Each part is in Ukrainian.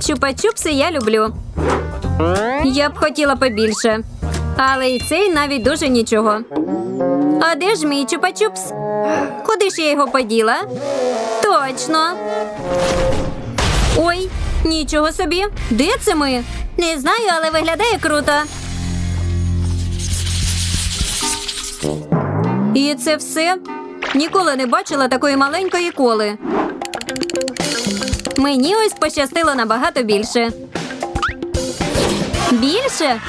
Чупа-чупси я люблю. Я б хотіла побільше. Але і цей навіть дуже нічого. А де ж мій чупа-чупс? Куди ж я його поділа? Точно. Ой, нічого собі. Де це ми? Не знаю, але виглядає круто. І це все? Ніколи не бачила такої маленької коли. Мені ось пощастило набагато більше. Більше?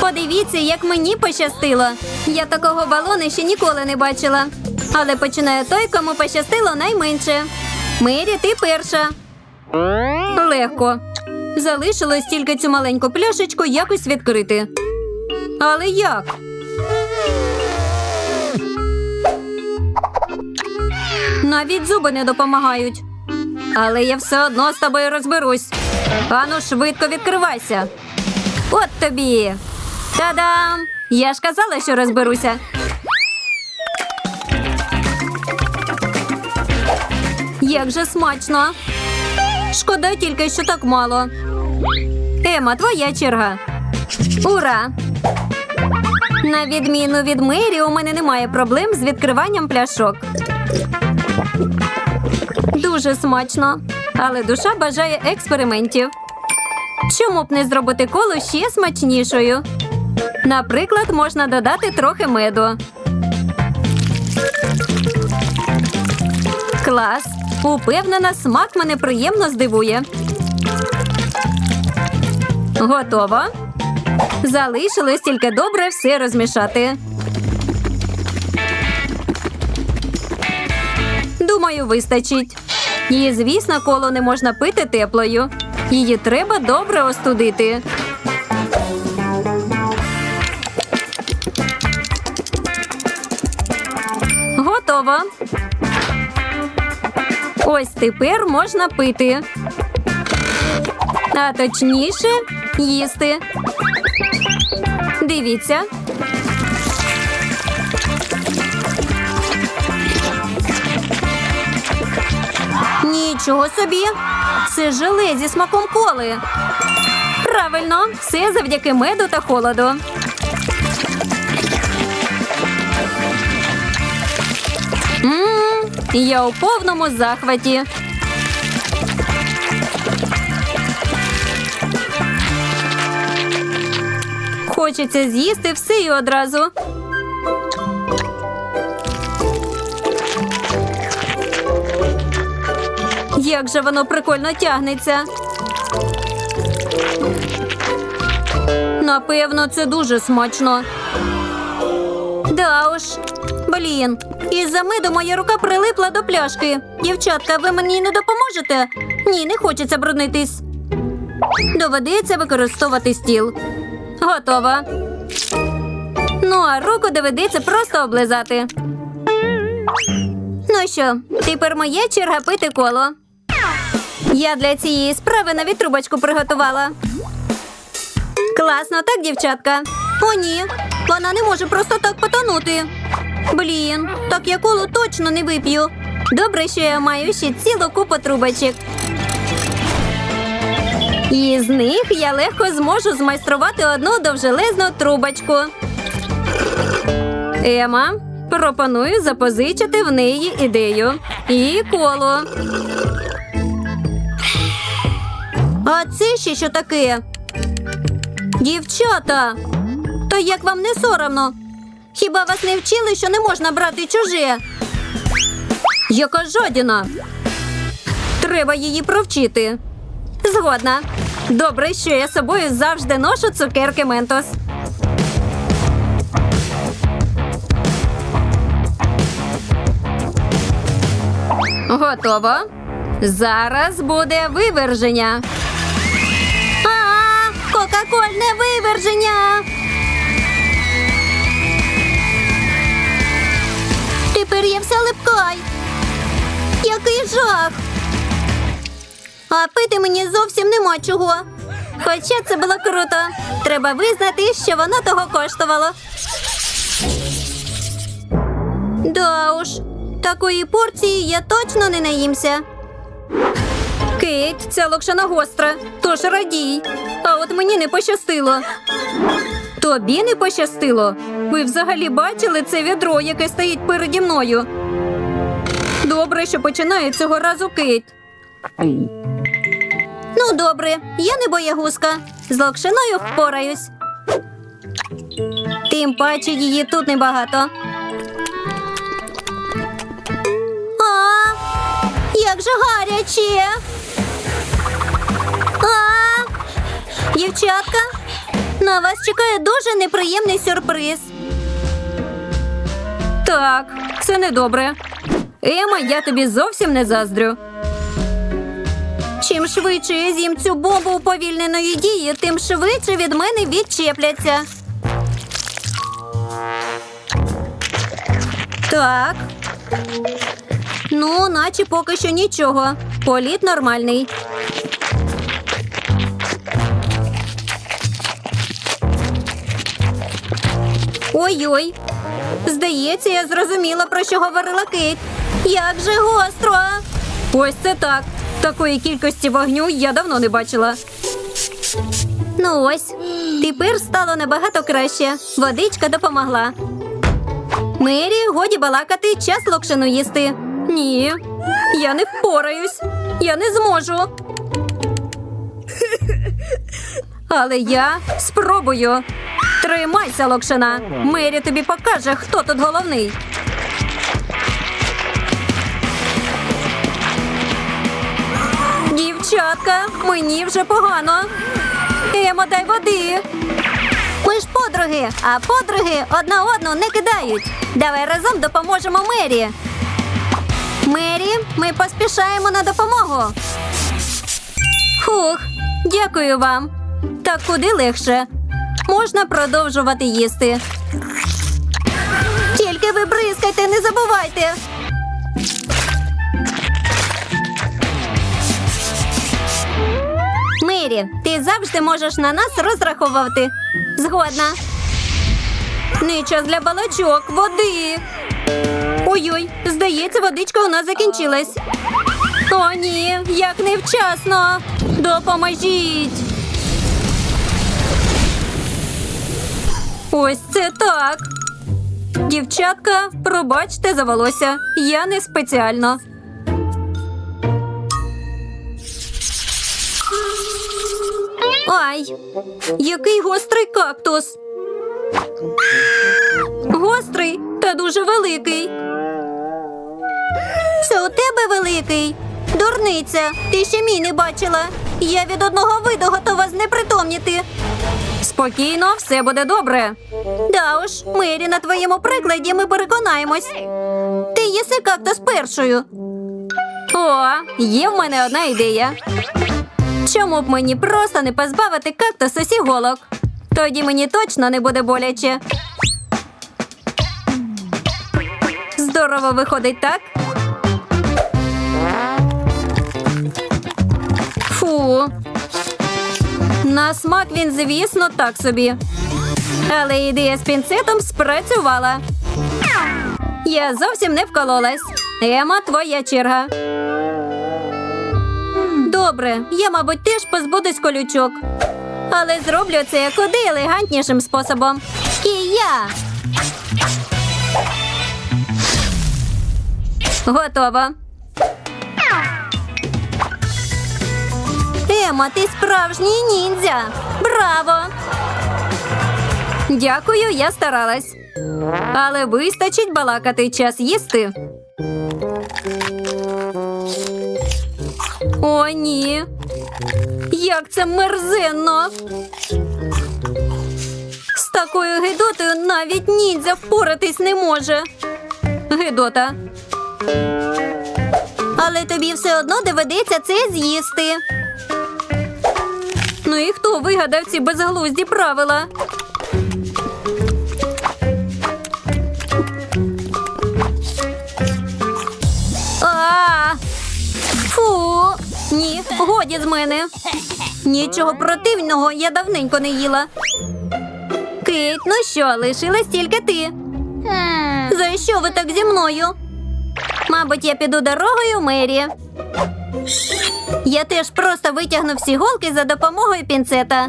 Подивіться, як мені пощастило. Я такого балону ще ніколи не бачила. Але починає той, кому пощастило найменше. Мері, ти перша. Легко. Залишилось тільки цю маленьку пляшечку якось відкрити. Але як? Навіть зуби не допомагають. Але я все одно з тобою розберусь. Ану, швидко відкривайся. От тобі. Та-дам! Я ж казала, що розберуся. Як же смачно. Шкода тільки, що так мало. Ема, твоя черга. Ура! На відміну від Мері, у мене немає проблем з відкриванням пляшок. Дуже смачно, але душа бажає експериментів. Чому б не зробити коло ще смачнішою? Наприклад, можна додати трохи меду. Клас! Упевнена, смак мене приємно здивує. Готово. Залишилось тільки добре все розмішати. Думаю, вистачить. І, звісно, коло не можна пити теплою. Її треба добре остудити. Готово. Ось тепер можна пити. А точніше їсти. Дивіться. Нічого собі. Це желе зі смаком коли. Правильно, все завдяки меду та холоду. Мм, я у повному захваті. Хочеться з'їсти все і одразу. Як же воно прикольно тягнеться. Напевно, це дуже смачно. Да уж. Блін, із-за меду моя рука прилипла до пляшки. Дівчатка, ви мені не допоможете? Ні, не хочеться бруднитись. Доведеться використовувати стіл. Готово. Ну, а руку доведеться просто облизати. Ну що, тепер моя черга пити коло. Я для цієї справи навіть трубочку приготувала. Класно, так, дівчатка? О, ні. Вона не може просто так потонути. Блін, так я коло точно не вип'ю. Добре, що я маю ще цілу купу трубочок. І з них я легко зможу змайструвати одну довжелезну трубочку. Ема, пропоную запозичити в неї ідею. І коло. А це ще що таке? Дівчата, то як вам не соромно? Хіба вас не вчили, що не можна брати чуже? Яка жадіна. Треба її провчити. Згодна. Добре, що я собою завжди ношу цукерки Ментос. Готово. Зараз буде виверження. А, Кока-кольне виверження. Тепер я вся липкай. Який жах. А пити мені зовсім нема чого. Хоча це було круто. Треба визнати, що воно того коштувало. Да уж, такої порції я точно не наїмся. Кейт, ця локшина гостра, тож радій. А от мені не пощастило. Тобі не пощастило? Ви взагалі бачили це відро, яке стоїть переді мною? Добре, що починає цього разу Кейт. Ну, добре, я не боягузка. З локшиною впораюсь. Тим паче її тут небагато. А, як же гаряче. А, дівчатка, на вас чекає дуже неприємний сюрприз. Так, це недобре. Ема, я тобі зовсім не заздрю. Чим швидше я з'їм цю бомбу уповільненої дії, тим швидше від мене відчепляться. Так. Ну, наче поки що нічого. Політ нормальний. Ой-ой. Здається, я зрозуміла, про що говорила Кейт. Як же гостро! Ось це так. Такої кількості вогню я давно не бачила. Ну ось, тепер стало набагато краще. Водичка допомогла. Мері, годі балакати, час локшину їсти. Ні, я не впораюсь. Я не зможу. Але я спробую. Тримайся, локшина. Мері тобі покаже, хто тут головний. Дівчатка, мені вже погано. Емо, дай води. Ми ж подруги, а подруги одна одну не кидають. Давай разом допоможемо Мері. Мері, ми поспішаємо на допомогу. Фух, дякую вам. Так куди легше. Можна продовжувати їсти. Тільки ви бризкайте, не забувайте. Мері, ти завжди можеш на нас розраховувати. Згодна. Не час для балачок, води. Ой-ой, здається, водичка у нас закінчилась. О, ні, як невчасно. Допоможіть. Ось це так. Дівчатка, пробачте за волосся. Я не спеціально. Ай, який гострий кактус. Гострий та дуже великий. Це у тебе великий. Дурниця, ти ще мій не бачила. Я від одного виду готова знепритомніти. Спокійно, все буде добре. Да уж, Мері, на твоєму прикладі ми переконаємось. Ти їси кактус першою. О, є в мене одна ідея. Чому б мені просто не позбавити кактус усіх голок? Тоді мені точно не буде боляче. Здорово виходить, так? Фу. На смак він, звісно, так собі. Але ідея з пінцетом спрацювала. Я зовсім не вкололась. Ема, твоя черга. Добре, я, мабуть, теж позбудусь колючок. Але зроблю це куди елегантнішим способом. Кія! Готово. Ема, ти справжній ніндзя. Браво! Дякую, я старалась. Але вистачить балакати час їсти. О, ні. Як це мерзенно. З такою гидотою навіть ніндзя впоратись не може. Гидота. Але тобі все одно доведеться це з'їсти. Ну і хто вигадав ці безглузді правила? Фу! Ні, годі з мене. Нічого противного я давненько не їла. Кейт, ну що, лишилась тільки ти. За що ви так зі мною? Мабуть, я піду дорогою Мері. Я теж просто витягну всі голки за допомогою пінцета.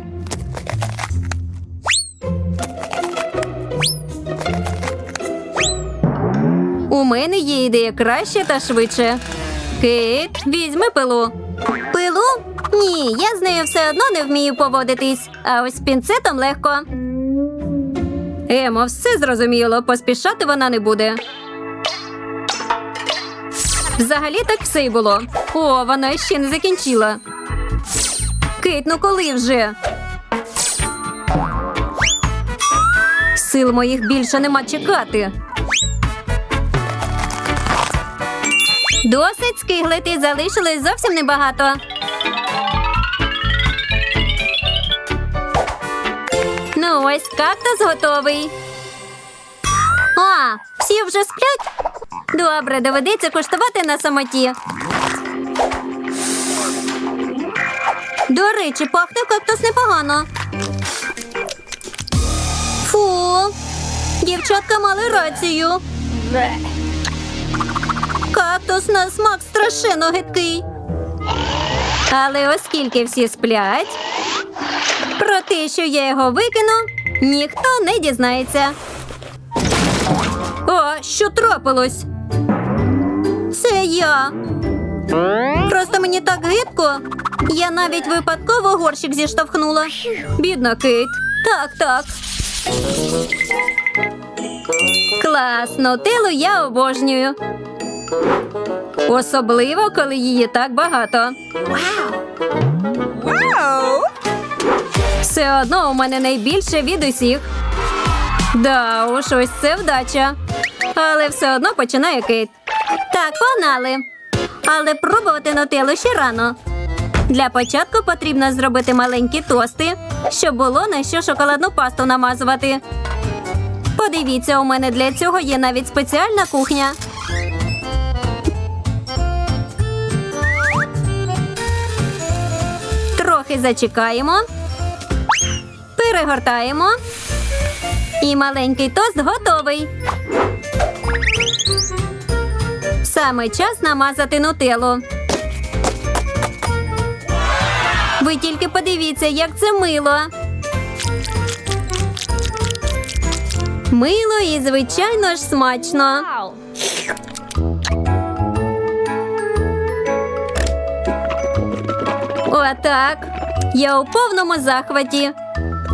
У мене є ідея краще та швидше. Кейт, візьми пилу. Пилу? Ні, я з нею все одно не вмію поводитись, а ось пінцетом легко. Емо, все зрозуміло, поспішати вона не буде. Взагалі так все й було. О, вона ще не закінчила. Кейт, ну коли вже? Сил моїх більше нема чекати. Досить скиглити, залишилось зовсім небагато. Ну ось кактус готовий. А, всі вже сплять? Добре, доведеться куштувати на самоті. До речі, пахне кактус непогано. Фу, дівчатка мали рацію. Кактус на смак страшенно гидкий. Але оскільки всі сплять, про те, що я його викину, ніхто не дізнається. О, що трапилось? Я. Просто мені так гидко. Я навіть випадково горщик зіштовхнула. Бідна Кейт. Так, так. Клас, нутеллу я обожнюю. Особливо, коли її так багато. Все одно у мене найбільше від усіх. Да, уж ось це вдача. Але все одно починає Кейт. Так, погнали. Але пробувати нутеллу ще рано. Для початку потрібно зробити маленькі тости, щоб було на що шоколадну пасту намазувати. Подивіться, у мене для цього є навіть спеціальна кухня. Трохи зачекаємо. Перегортаємо. І маленький тост готовий. Саме час намазати нутеллу. Ви тільки подивіться, як це мило. Мило і, звичайно ж, смачно. Отак. Я у повному захваті.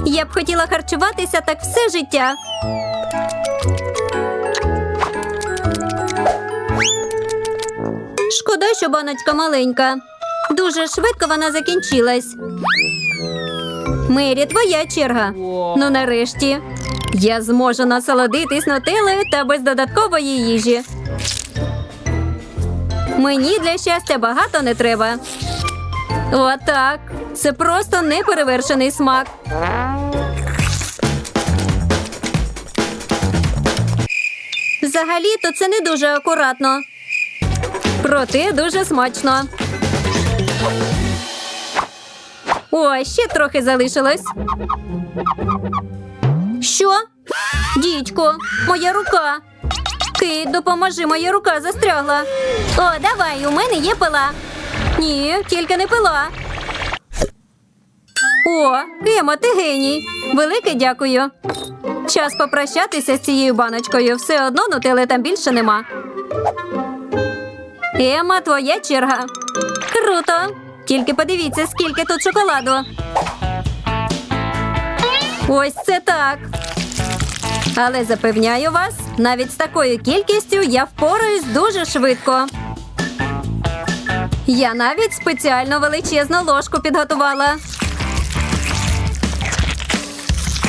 Я б хотіла харчуватися так все життя. Що баночка маленька. Дуже швидко вона закінчилась. Мері, твоя черга. Ну нарешті. Я зможу насолодитись нутеллою та без додаткової їжі. Мені для щастя багато не треба. Отак. Це просто неперевершений смак. Взагалі-то це не дуже акуратно. Проте дуже смачно. О, ще трохи залишилось. Що? Дідько, моя рука. Кит, допоможи, моя рука застрягла. О, давай, у мене є пила. Ні, тільки не пила. О, Ема, ти геній. Велике дякую. Час попрощатися з цією баночкою. Все одно нутели там більше нема. Ема, твоя черга. Круто. Тільки подивіться, скільки тут шоколаду. Ось це так. Але запевняю вас, навіть з такою кількістю я впораюсь дуже швидко. Я навіть спеціально величезну ложку підготувала.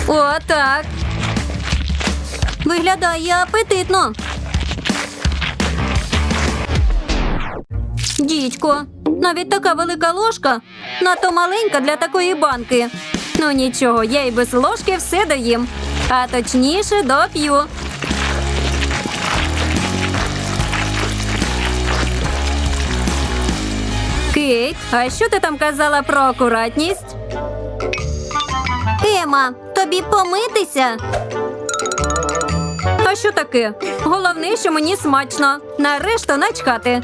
О, так. Виглядає апетитно. Дідько, навіть така велика ложка, надто маленька для такої банки. Ну нічого, я і без ложки все доїм. А точніше доп'ю. Кейт, а що ти там казала про акуратність? Ема, тобі помитися. А що таке? Головне, що мені смачно. Нарешту начхати.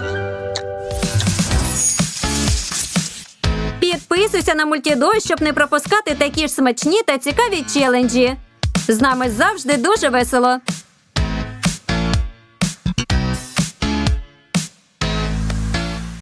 Підписуйся на мультідой, щоб не пропускати такі ж смачні та цікаві челенджі. З нами завжди дуже весело.